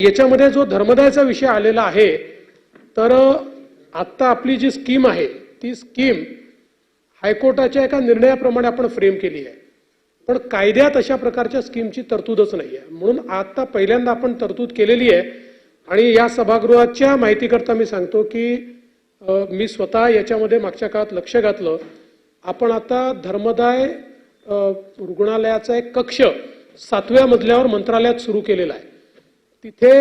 याच्यामध्ये जो धर्मदायचा विषय आलेला आहे तर आत्ता आपली जी स्कीम आहे ती स्कीम हायकोर्टाच्या एका निर्णयाप्रमाणे आपण फ्रेम केली आहे. पण कायद्यात अशा प्रकारच्या स्कीमची तरतूदच नाही आहे म्हणून आत्ता पहिल्यांदा आपण तरतूद केलेली आहे. आणि या सभागृहाच्या माहितीकरता मी सांगतो की मी स्वतः याच्यामध्ये मागच्या काळात लक्ष घातलं. आपण आता धर्मदाय रुग्णालयाचा एक कक्ष सातव्या मजल्यावर मंत्रालयात सुरू केलेला आहे. तिथे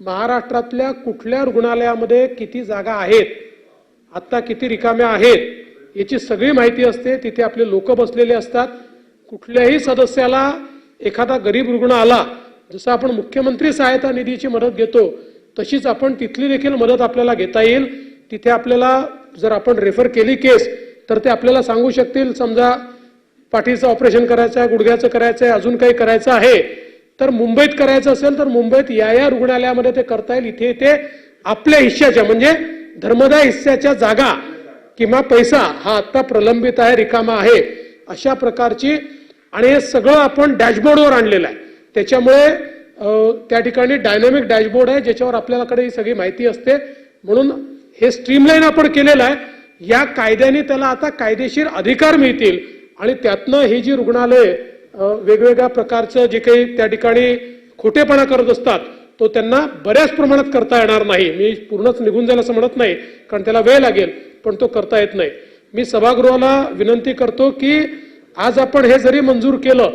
महाराष्ट्रातल्या कुठल्या रुग्णालयामध्ये किती जागा आहेत आत्ता किती रिकाम्या आहेत याची सगळी माहिती असते. तिथे आपले लोक बसलेले असतात. कुठल्याही सदस्याला एखादा गरीब रुग्ण आला जसं आपण मुख्यमंत्री सहायता निधीची मदत घेतो तशीच आपण तिथली देखील मदत आपल्याला घेता येईल. तिथे आपल्याला जर आपण रेफर केली केस तर ते आपल्याला सांगू शकतील समजा पाठीचं ऑपरेशन करायचं आहे गुडघ्याचं करायचं आहे अजून काही करायचं आहे. तर मुंबईत करायचं असेल तर मुंबईत या या रुग्णालयामध्ये ते करता येईल. इथे ते आपल्या हिश्श्याच्या म्हणजे धर्मदाय हिस्स्याच्या जागा किंवा पैसा हा आता प्रलंबित आहे रिकामा आहे अशा प्रकारची. आणि हे सगळं आपण डॅशबोर्डवर आणलेलं आहे. त्याच्यामुळे त्या ठिकाणी डायनॅमिक डॅशबोर्ड आहे ज्याच्यावर आपल्याकडे ही सगळी माहिती असते. म्हणून हे स्ट्रीमलाईन आपण केलेलं आहे. या कायद्याने त्याला आता कायदेशीर अधिकार मिळतील. आणि त्यातनं ही जी रुग्णालय वेगवेगळ्या प्रकारचं जे काही त्या ठिकाणी खोटेपणा करत असतात तो त्यांना बऱ्याच प्रमाणात करता येणार नाही. मी पूर्णच निघून जाईल असं म्हणत नाही कारण त्याला वेळ लागेल पण तो करता येत नाही. मी सभागृहाला विनंती करतो की आज आपण हे जरी मंजूर केलं